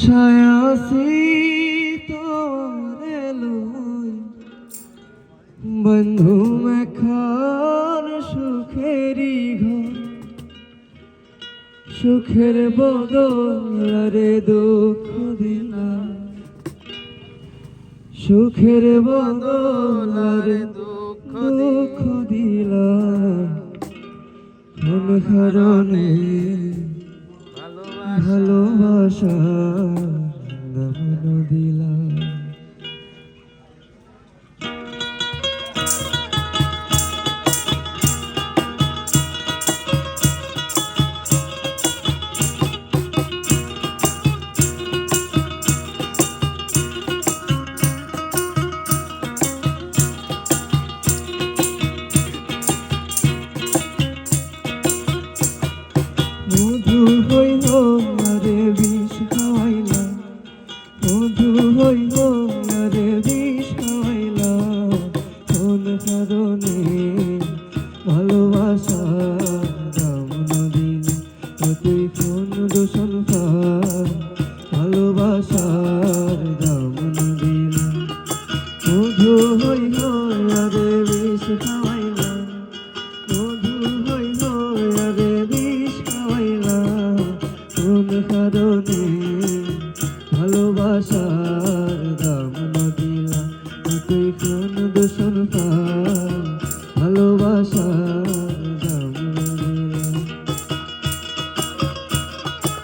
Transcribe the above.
ছায়াসি তোরে লই? বন্ধু মেখান সুখেরি ঘর। সুখের বদলে দুঃখ দিলা সুখের বদলে দুঃখ দিলা। কোন কারণে ভালোবাসা। মধু হইল রে বিষ খাওয়াইলা কোন কারণে ভালোবাসা দাম নদীন তুই কোন দূষণ ভালোবাসার দাম নদীন মধু হইল রে বিষ খাওয়াইলা